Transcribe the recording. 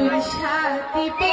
দুই সাথী